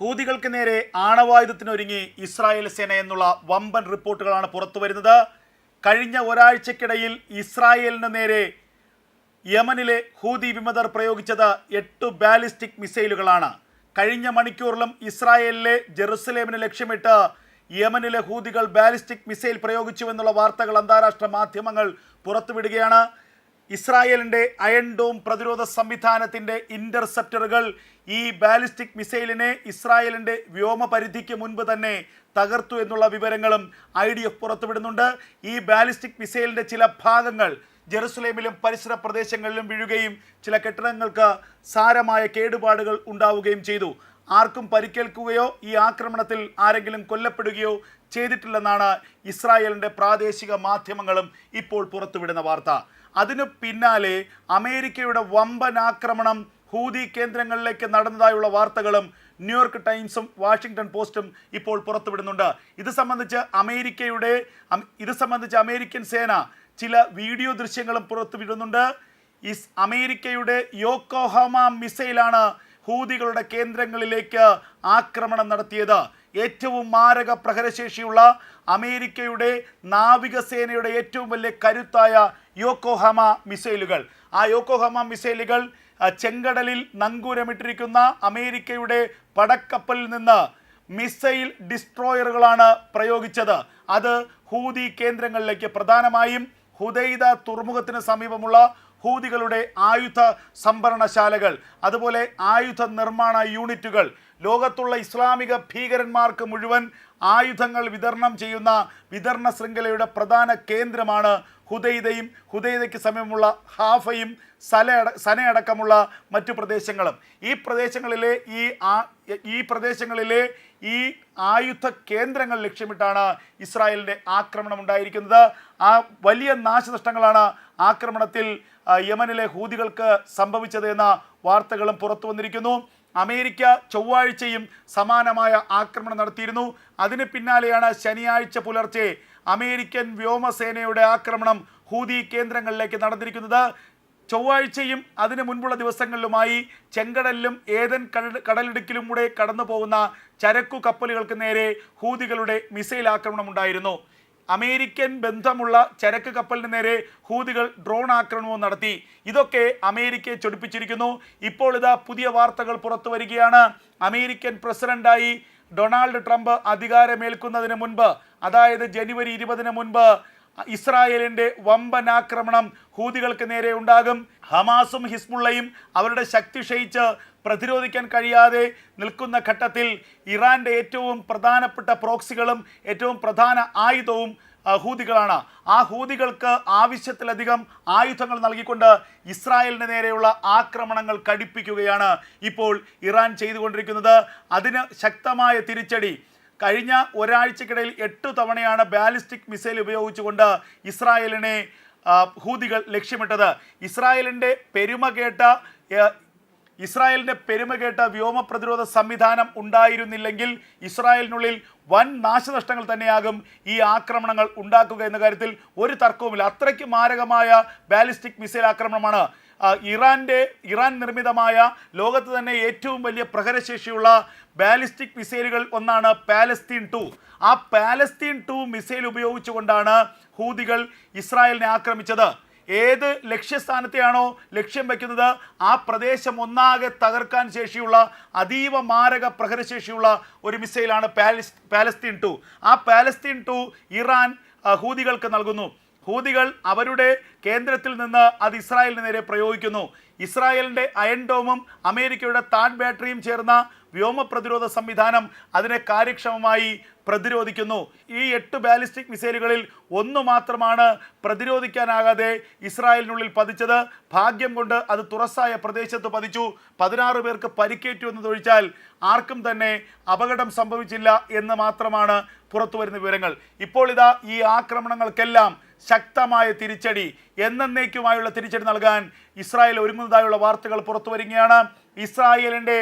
ഹൂതികൾക്ക് നേരെ ആണവായുധത്തിനൊരുങ്ങി ഇസ്രായേൽ സേന എന്നുള്ള വമ്പൻ റിപ്പോർട്ടുകളാണ് പുറത്തു വരുന്നത്. കഴിഞ്ഞ ഒരാഴ്ചക്കിടയിൽ ഇസ്രായേലിന് നേരെ യമനിലെ ഹൂതി വിമതർ പ്രയോഗിച്ചത് എട്ട് ബാലിസ്റ്റിക് മിസൈലുകളാണ്. കഴിഞ്ഞ മണിക്കൂറിലും ഇസ്രായേലിലെ ജെറുസലേമിന് ലക്ഷ്യമിട്ട് യമനിലെ ഹൂതികൾ ബാലിസ്റ്റിക് മിസൈൽ പ്രയോഗിച്ചു എന്നുള്ള വാർത്തകൾ അന്താരാഷ്ട്ര മാധ്യമങ്ങൾ പുറത്തുവിടുകയാണ്. ഇസ്രായേലിന്റെ അയൺ ഡോം പ്രതിരോധ സംവിധാനത്തിന്റെ ഇന്റർസെപ്റ്ററുകൾ ഈ ബാലിസ്റ്റിക് മിസൈലിനെ ഇസ്രായേലിന്റെ വ്യോമപരിധിക്ക് മുൻപ് തന്നെ തകർത്തു എന്നുള്ള വിവരങ്ങളും ഐ ഡി എഫ് പുറത്തുവിടുന്നുണ്ട്. ഈ ബാലിസ്റ്റിക് മിസൈലിന്റെ ചില ഭാഗങ്ങൾ ജെറുസലേമിലും പരിസര പ്രദേശങ്ങളിലും വീഴുകയും ചില കെട്ടിടങ്ങൾക്ക് സാരമായ കേടുപാടുകൾ ഉണ്ടാവുകയും ചെയ്തു. ആർക്കും പരിക്കേൽക്കുകയോ ഈ ആക്രമണത്തിൽ ആരെങ്കിലും കൊല്ലപ്പെടുകയോ ചെയ്തിട്ടില്ലെന്നാണ് ഇസ്രായേലിന്റെ പ്രാദേശിക മാധ്യമങ്ങളും ഇപ്പോൾ പുറത്തുവിടുന്ന വാർത്ത. അതിനു പിന്നാലെ അമേരിക്കയുടെ വമ്പനാക്രമണം ഹൂതി കേന്ദ്രങ്ങളിലേക്ക് നടന്നതായുള്ള വാർത്തകളും ന്യൂയോർക്ക് ടൈംസും വാഷിംഗ്ടൺ പോസ്റ്റും ഇപ്പോൾ പുറത്തുവിടുന്നുണ്ട്. ഇത് സംബന്ധിച്ച് അമേരിക്കയുടെ ഇത് സംബന്ധിച്ച് അമേരിക്കൻ സേന ചില വീഡിയോ ദൃശ്യങ്ങളും പുറത്തുവിടുന്നുണ്ട്. ഇസ് അമേരിക്കയുടെ യോക്കോഹാമ മിസൈലാണ് ഹൂതികളുടെ കേന്ദ്രങ്ങളിലേക്ക് ആക്രമണം നടത്തിയത്. ഏറ്റവും മാരക പ്രഹരശേഷിയുള്ള അമേരിക്കയുടെ നാവികസേനയുടെ ഏറ്റവും വലിയ കരുത്തായ യോക്കോഹമ മിസൈലുകൾ. ആ യോക്കോഹമ മിസൈലുകൾ ചെങ്കടലിൽ നങ്കൂരമിട്ടിരിക്കുന്ന അമേരിക്കയുടെ പടക്കപ്പലിൽ നിന്ന് മിസൈൽ ഡിസ്ട്രോയറുകളാണ് പ്രയോഗിച്ചത്. അത് ഹൂതി കേന്ദ്രങ്ങളിലേക്ക് പ്രധാനമായും ഹുദൈദ തുറമുഖത്തിന് സമീപമുള്ള ഹൂതികളുടെ ആയുധ സംഭരണശാലകൾ അതുപോലെ ആയുധ നിർമ്മാണ യൂണിറ്റുകൾ ലോകത്തുള്ള ഇസ്ലാമിക ഭീകരന്മാർക്ക് മുഴുവൻ ആയുധങ്ങൾ വിതരണം ചെയ്യുന്ന വിതരണ ശൃംഖലയുടെ പ്രധാന കേന്ദ്രമാണ് ഹുദൈദയും ഹുദൈദയ്ക്ക് സമയമുള്ള ഹാഫയും സല സനയടക്കമുള്ള മറ്റു പ്രദേശങ്ങളും. ഈ പ്രദേശങ്ങളിലെ ഈ ഈ പ്രദേശങ്ങളിലെ ഈ ആയുധ കേന്ദ്രങ്ങൾ ലക്ഷ്യമിട്ടാണ് ഇസ്രായേലിന്റെ ആക്രമണം ഉണ്ടായിരിക്കുന്നത്. ആ വലിയ നാശനഷ്ടങ്ങളാണ് ആക്രമണത്തിൽ യമനിലെ ഹൂതികൾക്ക് സംഭവിച്ചത് എന്ന വാർത്തകളും പുറത്തു വന്നിരിക്കുന്നു. അമേരിക്ക ചൊവ്വാഴ്ചയും സമാനമായ ആക്രമണം നടത്തിയിരുന്നു. അതിന് പിന്നാലെയാണ് ശനിയാഴ്ച പുലർച്ചെ അമേരിക്കൻ വ്യോമസേനയുടെ ആക്രമണം ഹൂതി കേന്ദ്രങ്ങളിലേക്ക് നടന്നിരിക്കുന്നത്. ചൊവ്വാഴ്ചയും അതിനു മുൻപുള്ള ദിവസങ്ങളിലുമായി ചെങ്കടലിലും ഏതൻ കടലിടുക്കിലും കൂടെ കടന്നു പോകുന്ന ചരക്കു കപ്പലുകൾക്ക് നേരെ ഹൂതികളുടെ മിസൈൽ ആക്രമണം ഉണ്ടായിരുന്നു അമേരിക്കൻ ബന്ധമുള്ള ചരക്ക് കപ്പലിന് നേരെ ഹൂതികൾ ഡ്രോൺ ആക്രമണവും നടത്തി. ഇതൊക്കെ അമേരിക്കയെ ചൊടിപ്പിച്ചിരിക്കുന്നു. ഇപ്പോൾ ഇതാ പുതിയ വാർത്തകൾ പുറത്തു വരികയാണ്. അമേരിക്കൻ പ്രസിഡന്റായി ഡൊണാൾഡ് ട്രംപ് അധികാരമേൽക്കുന്നതിന് മുൻപ് അതായത് ജനുവരി ഇരുപതിന് മുൻപ് ഇസ്രായേലിന്റെ വമ്പൻ ആക്രമണം ഹൂതികൾക്ക് നേരെ ഉണ്ടാകും. ഹമാസും ഹിസ്ബുള്ളയും അവരുടെ ശക്തി ക്ഷയിച്ച് പ്രതിരോധിക്കാൻ കഴിയാതെ നിൽക്കുന്ന ഘട്ടത്തിൽ ഇറാന്റെ ഏറ്റവും പ്രധാനപ്പെട്ട പ്രോക്സികളും ഏറ്റവും പ്രധാന ആയുധവും ഹൂതികളാണ്. ആ ഹൂതികൾക്ക് ആവശ്യത്തിലധികം ആയുധങ്ങൾ നൽകിക്കൊണ്ട് ഇസ്രായേലിന് നേരെയുള്ള ആക്രമണങ്ങൾ കടുപ്പിക്കുകയാണ് ഇപ്പോൾ ഇറാൻ ചെയ്തുകൊണ്ടിരിക്കുന്നത്. അതിന് ശക്തമായ തിരിച്ചടി. കഴിഞ്ഞ ഒരാഴ്ചക്കിടയിൽ എട്ട് തവണയാണ് ബാലിസ്റ്റിക് മിസൈൽ ഉപയോഗിച്ചുകൊണ്ട് ഇസ്രായേലിനെ ഹൂതികൾ ലക്ഷ്യമിട്ടത്. ഇസ്രായേലിന്റെ പെരുമ കേട്ട ഇസ്രായേലിന്റെ പെരുമ കേട്ട വ്യോമ പ്രതിരോധ സംവിധാനം ഉണ്ടായിരുന്നില്ലെങ്കിൽ ഇസ്രായേലിനുള്ളിൽ വൻ നാശനഷ്ടങ്ങൾ തന്നെയാകും ഈ ആക്രമണങ്ങൾ ഉണ്ടാക്കുക എന്ന കാര്യത്തിൽ ഒരു തർക്കവുമില്ല. അത്രയ്ക്ക് മാരകമായ ബാലിസ്റ്റിക് മിസൈൽ ആക്രമണമാണ്. ഇറാന്റെ ഇറാൻ നിർമ്മിതമായ ലോകത്ത് തന്നെ ഏറ്റവും വലിയ പ്രഹരശേഷിയുള്ള ബാലിസ്റ്റിക് മിസൈലുകൾ ഒന്നാണ് പാലസ്തീൻ ടു. ആ പാലസ്തീൻ ടു മിസൈൽ ഉപയോഗിച്ചുകൊണ്ടാണ് ഹൂതികൾ ഇസ്രായേലിനെ ആക്രമിച്ചത്. ഏത് ലക്ഷ്യസ്ഥാനത്തെയാണോ ലക്ഷ്യം വയ്ക്കുന്നത്? ആ പ്രദേശം ഒന്നാകെ തകർക്കാൻ ശേഷിയുള്ള അതീവ മാരക പ്രഹരശേഷിയുള്ള ഒരു മിസൈലാണ് പാലസ് പാലസ്തീൻ ടു. ആ പാലസ്തീൻ ടു ഇറാൻ ഹൂതികൾക്ക് നൽകുന്നു. ഹൂതികൾ അവരുടെ കേന്ദ്രത്തിൽ നിന്ന് അത് ഇസ്രായേലിന് നേരെ പ്രയോഗിക്കുന്നു. ഇസ്രായേലിന്റെ അയൺ ഡോമും അമേരിക്കയുടെ താൻ ബാറ്ററിയും ചേർന്ന വ്യോമ പ്രതിരോധ സംവിധാനം അതിനെ കാര്യക്ഷമമായി പ്രതിരോധിക്കുന്നു. ഈ എട്ട് ബാലിസ്റ്റിക് മിസൈലുകളിൽ ഒന്ന് മാത്രമാണ് പ്രതിരോധിക്കാനാകാതെ ഇസ്രായേലിനുള്ളിൽ പതിച്ചത്. ഭാഗ്യം കൊണ്ട് അത് തുറസായ പ്രദേശത്ത് പതിച്ചു. പതിനാറ് പേർക്ക് പരിക്കേറ്റു എന്നതൊഴിച്ചാൽ ആർക്കും തന്നെ അപകടം സംഭവിച്ചില്ല എന്ന് മാത്രമാണ് പുറത്തു വരുന്ന വിവരങ്ങൾ. ഇപ്പോൾ ഇതാ ഈ ആക്രമണങ്ങൾക്കെല്ലാം ശക്തമായ തിരിച്ചടി. എന്നേക്കുമായുള്ള തിരിച്ചടി നൽകാൻ ഇസ്രായേൽ ഒരുങ്ങുന്നതായുള്ള വാർത്തകൾ പുറത്തു വരികയാണ് ഇസ്രായേലിന്റെ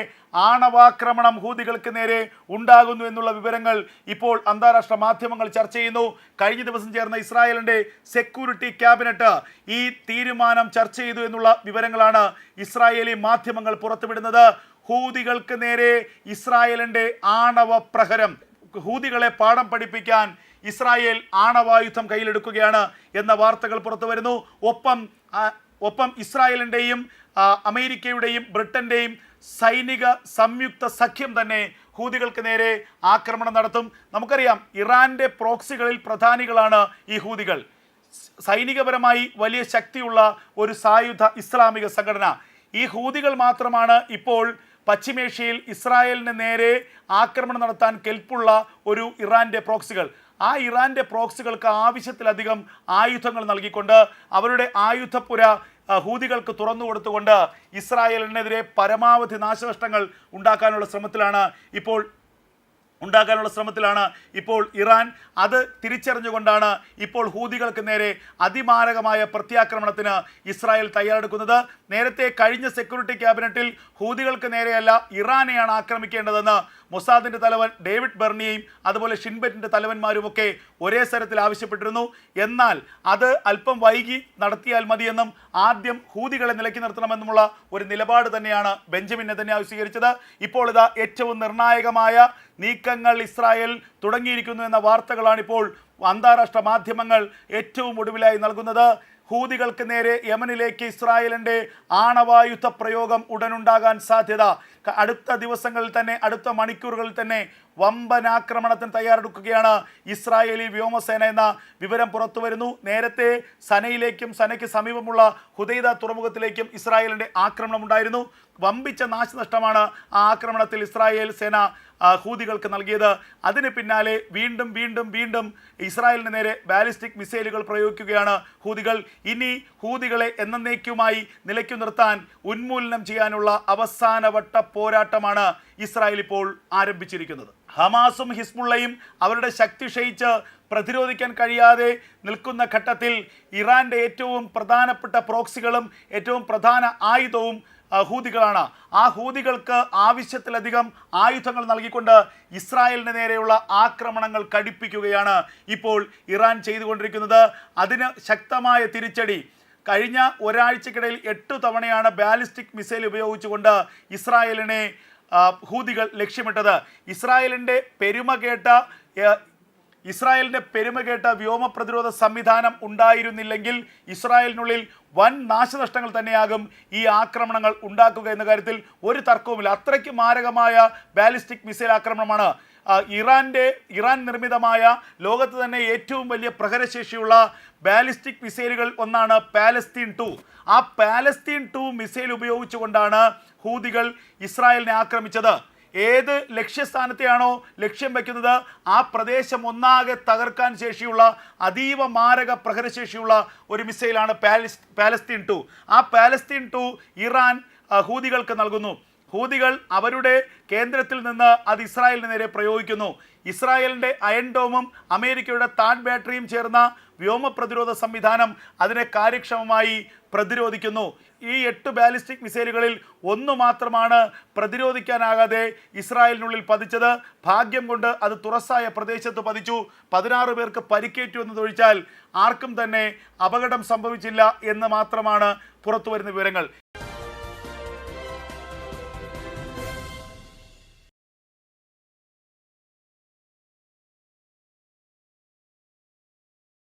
ആണവാക്രമണം ഹൂതികൾക്ക് നേരെ ഉണ്ടാകുന്നു എന്നുള്ള വിവരങ്ങൾ ഇപ്പോൾ അന്താരാഷ്ട്ര മാധ്യമങ്ങൾ ചർച്ച ചെയ്യുന്നു. കഴിഞ്ഞ ദിവസം ചേർന്ന ഇസ്രായേലിന്റെ സെക്യൂരിറ്റി ക്യാബിനറ്റ് ഈ തീരുമാനം ചർച്ച ചെയ്തു എന്നുള്ള വിവരങ്ങളാണ് ഇസ്രായേലി മാധ്യമങ്ങൾ പുറത്തുവിടുന്നത്. ഹൂതികൾക്ക് നേരെ ഇസ്രായേലിന്റെ ആണവ പ്രഹരം ഹൂതികളെ പാഠം പഠിപ്പിക്കാൻ ഇസ്രായേൽ ആണവായുധം കയ്യിലെടുക്കുകയാണ് എന്ന വാർത്തകൾ പുറത്തു വരുന്നു ഒപ്പം ഒപ്പം ഇസ്രായേലിന്റെയും അമേരിക്കയുടെയും ബ്രിട്ടന്റെയും സൈനിക സംയുക്ത സഖ്യം തന്നെ ഹൂതികൾക്ക് നേരെ ആക്രമണം നടത്തും. നമുക്കറിയാം ഇറാന്റെ പ്രോക്സികളിൽ പ്രധാനികളാണ് ഈ ഹൂതികൾ. സൈനികപരമായി വലിയ ശക്തിയുള്ള ഒരു സായുധ ഇസ്ലാമിക സംഘടന. ഈ ഹൂതികൾ മാത്രമാണ് ഇപ്പോൾ പശ്ചിമേഷ്യയിൽ ഇസ്രായേലിന് നേരെ ആക്രമണം നടത്താൻ കെൽപ്പുള്ള ഒരു ഇറാന്റെ പ്രോക്സികൾ. ആ ഇറാന്റെ പ്രോക്സികൾക്ക് ആവശ്യത്തിലധികം ആയുധങ്ങൾ നൽകിക്കൊണ്ട് അവരുടെ ആയുധപ്പുര ഹൂതികൾക്ക് തുറന്നു കൊടുത്തുകൊണ്ട് ഇസ്രായേലിനെതിരെ പരമാവധി നാശനഷ്ടങ്ങൾ ഉണ്ടാക്കാനുള്ള ശ്രമത്തിലാണ് ഇപ്പോൾ ഉണ്ടാക്കാനുള്ള ശ്രമത്തിലാണ് ഇപ്പോൾ ഇറാൻ. അത് തിരിച്ചറിഞ്ഞുകൊണ്ടാണ് ഇപ്പോൾ ഹൂതികൾക്ക് നേരെ അതിമാരകമായ പ്രത്യാക്രമണത്തിന് ഇസ്രായേൽ തയ്യാറെടുക്കുന്നത്. നേരത്തെ കഴിഞ്ഞ സെക്യൂരിറ്റി ക്യാബിനറ്റിൽ ഹൂതികൾക്ക് നേരെയല്ല ഇറാനെയാണ് ആക്രമിക്കേണ്ടതെന്ന് മൊസാദിന്റെ തലവൻ ഡേവിഡ് ബെർണിയും അതുപോലെ ഷിൻബെറ്റിന്റെ തലവന്മാരുമൊക്കെ ഒരേ സ്ഥലത്തിൽ ആവശ്യപ്പെട്ടിരുന്നു. എന്നാൽ അത് അല്പം വൈകി നടത്തിയാൽ മതിയെന്നും ആദ്യം ഹൂതികളെ നിലയ്ക്ക് നിർത്തണമെന്നുമുള്ള ഒരു നിലപാട് തന്നെയാണ് ബെഞ്ചമിൻ നെതന്യാഹു സ്വീകരിച്ചത്. ഇപ്പോൾ ഇതാ ഏറ്റവും നിർണായകമായ നീക്കങ്ങൾ ഇസ്രായേൽ തുടങ്ങിയിരിക്കുന്നു എന്ന വാർത്തകളാണ് ഇപ്പോൾ അന്താരാഷ്ട്ര മാധ്യമങ്ങൾ ഏറ്റവും ഒടുവിലായി നൽകുന്നത് ഹൂതികൾക്ക് നേരെ യമനിലേക്ക് ഇസ്രായേലിന്റെ ആണവായുധ പ്രയോഗം ഉടനുണ്ടാകാൻ സാധ്യത. അടുത്ത ദിവസങ്ങളിൽ തന്നെ അടുത്ത മണിക്കൂറുകളിൽ തന്നെ വമ്പൻ ആക്രമണത്തിന് തയ്യാറെടുക്കുകയാണ് ഇസ്രായേലി വ്യോമസേന എന്ന വിവരം പുറത്തു വരുന്നു. നേരത്തെ സനയിലേക്കും സനയ്ക്ക് സമീപമുള്ള ഹുദൈദ തുറമുഖത്തിലേക്കും ഇസ്രായേലിന്റെ ആക്രമണം ഉണ്ടായിരുന്നു. വമ്പിച്ച നാശനഷ്ടമാണ് ആ ആക്രമണത്തിൽ ഇസ്രായേൽ സേന ഹൂതികൾക്ക് നൽകിയത്. അതിന് പിന്നാലെ വീണ്ടും വീണ്ടും വീണ്ടും ഇസ്രായേലിന് നേരെ ബാലിസ്റ്റിക് മിസൈലുകൾ പ്രയോഗിക്കുകയാണ് ഹൂതികൾ. ഇനി ഹൂതികളെ എന്നേക്കുമായി നിലയ്ക്കു നിർത്താൻ ഉന്മൂലനം ചെയ്യാനുള്ള അവസാനവട്ട പോരാട്ടമാണ് ഇസ്രായേൽ ഇപ്പോൾ ആരംഭിച്ചിരിക്കുന്നത്. ഹമാസും ഹിസ്ബുള്ളയും അവരുടെ ശക്തി ക്ഷയിച്ച് പ്രതിരോധിക്കാൻ കഴിയാതെ നിൽക്കുന്ന ഘട്ടത്തിൽ ഇറാന്റെ ഏറ്റവും പ്രധാനപ്പെട്ട പ്രോക്സികളും ഏറ്റവും പ്രധാന ആയുധവും ഹൂതികളാണ്. ആ ഹൂതികൾക്ക് ആവശ്യത്തിലധികം ആയുധങ്ങൾ നൽകിക്കൊണ്ട് ഇസ്രായേലിന് നേരെയുള്ള ആക്രമണങ്ങൾ കടുപ്പിക്കുകയാണ് ഇപ്പോൾ ഇറാൻ ചെയ്തുകൊണ്ടിരിക്കുന്നത്. അതിന് ശക്തമായ തിരിച്ചടി. കഴിഞ്ഞ ഒരാഴ്ചക്കിടയിൽ എട്ട് തവണയാണ് ബാലിസ്റ്റിക് മിസൈൽ ഉപയോഗിച്ചുകൊണ്ട് ഇസ്രായേലിനെ ഹൂതികൾ ലക്ഷ്യമിട്ടത്. ഇസ്രായേലിന്റെ പെരുമ കേട്ട ഇസ്രായേലിന്റെ പെരുമ കേട്ട വ്യോമ പ്രതിരോധ സംവിധാനം ഉണ്ടായിരുന്നില്ലെങ്കിൽ ഇസ്രായേലിനുള്ളിൽ വൻ നാശനഷ്ടങ്ങൾ തന്നെയാകും ഈ ആക്രമണങ്ങൾ ഉണ്ടാക്കുക എന്ന കാര്യത്തിൽ ഒരു തർക്കവുമില്ല. അത്രയ്ക്ക് മാരകമായ ബാലിസ്റ്റിക് മിസൈൽ ആക്രമണമാണ്. ആ, ഇറാന്റെ ഇറാൻ നിർമ്മിതമായ ലോകത്ത് തന്നെ ഏറ്റവും വലിയ പ്രഹരശേഷിയുള്ള ബാലിസ്റ്റിക് മിസൈലുകൾ ഒന്നാണ് പാലസ്തീൻ ടു. ആ പാലസ്തീൻ ടു മിസൈൽ ഉപയോഗിച്ചുകൊണ്ടാണ് ഹൂതികൾ ഇസ്രായേലിനെ ആക്രമിച്ചത്. ഏത് ലക്ഷ്യസ്ഥാനത്തെയാണോ ലക്ഷ്യം വയ്ക്കുന്നത് ആ പ്രദേശം ഒന്നാകെ തകർക്കാൻ ശേഷിയുള്ള അതീവ മാരക പ്രഹരശേഷിയുള്ള ഒരു മിസൈലാണ് പാലസ് പാലസ്തീൻ ടു. ആ പാലസ്തീൻ ടു ഇറാൻ ഹൂതികൾക്ക് നൽകുന്നു. ഹൂതികൾ അവരുടെ കേന്ദ്രത്തിൽ നിന്ന് അത് ഇസ്രായേലിന് നേരെ പ്രയോഗിക്കുന്നു. ഇസ്രായേലിന്റെ അയൺ ഡോമും അമേരിക്കയുടെ താൻ ബാറ്ററിയും ചേർന്ന വ്യോമ പ്രതിരോധ സംവിധാനം അതിനെ കാര്യക്ഷമമായി പ്രതിരോധിക്കുന്നു. ഈ എട്ട് ബാലിസ്റ്റിക് മിസൈലുകളിൽ ഒന്ന് മാത്രമാണ് പ്രതിരോധിക്കാനാകാതെ ഇസ്രായേലിനുള്ളിൽ പതിച്ചത്. ഭാഗ്യം കൊണ്ട് അത് തുറസ്സായ പ്രദേശത്ത് പതിച്ചു. പതിനാറ് പേർക്ക് പരിക്കേറ്റു എന്നതൊഴിച്ചാൽ ആർക്കും തന്നെ അപകടം സംഭവിച്ചില്ല എന്ന് മാത്രമാണ് പുറത്തു വരുന്ന വിവരങ്ങൾ.